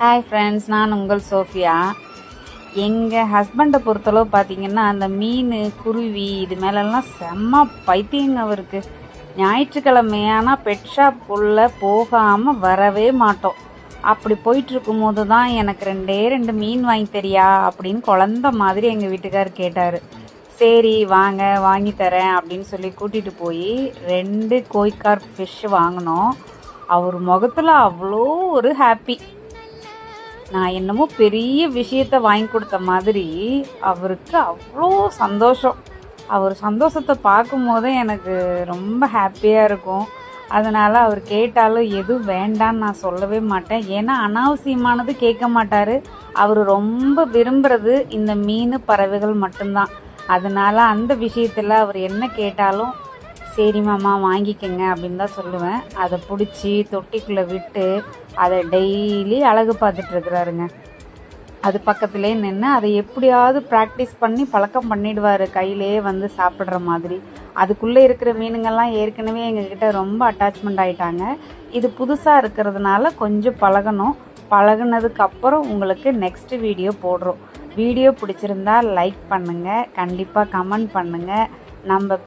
Hi friends நான் உங்கள் Sofia. எங்கள் ஹஸ்பண்டை பொறுத்தளவு பார்த்தீங்கன்னா அந்த மீன் குருவி இது மேலெல்லாம் செம்ம பைத்தியங்க அவருக்கு. ஞாயிற்றுக்கிழமையானா பெட் ஷாப்புக்குள்ளே போகாமல் வரவே மாட்டோம். அப்படி போயிட்டுருக்கும்போது தான் எனக்கு ரெண்டே ரெண்டு மீன் வாங்கி தரியா அப்படின்னு குழந்த மாதிரி எங்கள் வீட்டுக்கார் கேட்டார். சரி வாங்க வாங்கி தரேன் அப்படின்னு சொல்லி கூட்டிகிட்டு போய் ரெண்டு கோய்கார் ஃபிஷ் வாங்கினோம். அவர் முகத்தில் அவ்வளோ ஒரு ஹாப்பி நான் என்னமோ பெரிய விஷயத்த வாங்கி கொடுத்த மாதிரி அவருக்கு அவ்வளோ சந்தோஷம். அவர் சந்தோஷத்தை பார்க்கும்போதே எனக்கு ரொம்ப ஹாப்பியாக இருக்கும். அதனால் அவர் கேட்டாலும் எதுவும் வேண்டான்னு நான் சொல்லவே மாட்டேன். ஏன்னா அனாவசியமானது கேட்க மாட்டார். அவர் ரொம்ப விரும்புகிறது இந்த மீன் பறவைகள் மட்டும்தான். அதனால் அந்த விஷயத்தில் அவர் என்ன கேட்டாலும் சரி மாமா வாங்கிக்கங்க அப்படின்னு தான் சொல்லுவேன். அதை பிடிச்சி தொட்டிக்குள்ளே விட்டு அதை டெய்லி அழகு பார்த்துட்ருக்குறாருங்க அது பக்கத்துலேயே நின்று அதை எப்படியாவது ப்ராக்டிஸ் பண்ணி பழக்கம் பண்ணிடுவார். கையிலே வந்து சாப்பிட்ற மாதிரி. அதுக்குள்ளே இருக்கிற மீனுங்கள்லாம் ஏற்கனவே எங்ககிட்ட ரொம்ப அட்டாச்மெண்ட் ஆகிட்டாங்க இது புதுசாக இருக்கிறதுனால கொஞ்சம் பழகணும். பழகுனதுக்கப்புறம் உங்களுக்கு நெக்ஸ்ட் வீடியோ போடுறோம். வீடியோ பிடிச்சிருந்தா லைக் பண்ணுங்கள் கண்டிப்பாக கமெண்ட் பண்ணுங்கள் நம்ம